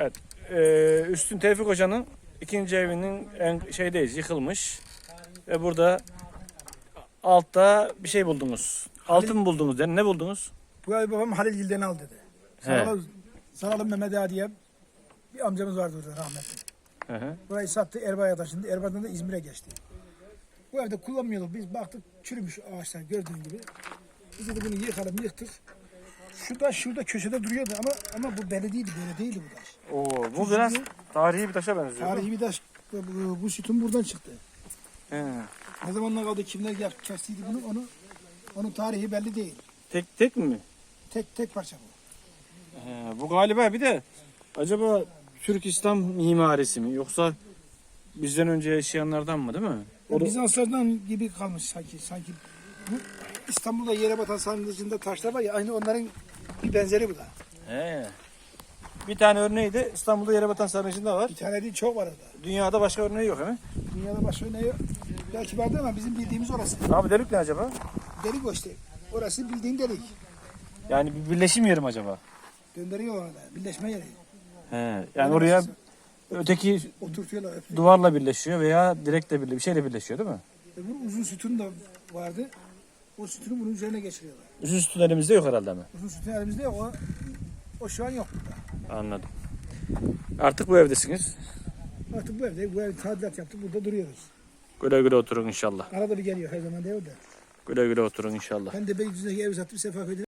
Evet. Ee, Üstün Tevfik Hoca'nın ikinci evinin en şeydeyiz. Yıkılmış. Ve burada altta bir şey buldunuz. Altın mı buldunuz? Yani ne buldunuz? Bu ay babam Halil Gil'den al dedi. He. Saralı, Saralı Mehmet Ağa diye bir amcamız vardı orada rahmetli. Hı hı. Burayı sattı Erbaa'ya taşındı. Erbaa'dan da İzmir'e geçti. Bu evde kullanmıyorduk. Biz baktık çürümüş ağaçlar gördüğün gibi. Biz de bunu yıkalım yıktık. Şu taş şurada köşede duruyordu ama ama bu belli değildi böyle değildi bu taş. Oo, bu biraz tarihi bir taşa benziyor. Tarihi bir taş. Bu, bu, sütun buradan çıktı. He. Ne zamanlar kaldı kimler yap, kestiydi bunu onu onun tarihi belli değil. Tek tek mi? Tek tek parça bu. He, bu galiba bir de acaba Türk İslam mimarisi mi yoksa bizden önce yaşayanlardan mı değil mi? O O da- Bizanslardan gibi kalmış sanki. Sanki bu İstanbul'da yere batan sarnıcında taşlar var ya aynı onların bir benzeri bu da. He. Bir tane örneği de İstanbul'da Yerebatan Sarnıcı'nda var. Bir tane değil çok var orada. Dünyada başka örneği yok değil mi? Dünyada başka ne yok. Belki vardı ama bizim bildiğimiz orası. Abi delik ne acaba? Delik o işte. Orası bildiğin delik. Yani bir birleşim yeri mi acaba? Gönderiyor orada. Birleşme yeri. He. Yani oraya öteki Oturtuyorlar. öpüyor. duvarla birleşiyor veya direkle birleşiyor, bir şeyle birleşiyor değil mi? Öbür uzun sütun da vardı. O sütunu bunun üzerine geçiriyorlar. Üst elimizde yok herhalde mi? Uzun sütun elimizde yok. O, o şu an yok burada. Anladım. Artık bu evdesiniz. Artık bu evde, bu ev tadilat yaptık. Burada duruyoruz. Güle güle oturun inşallah. Arada bir geliyor her zaman değil de. Güle güle oturun inşallah. Ben de Beylikdüzü'ndeki ev sattım Sefaköy'de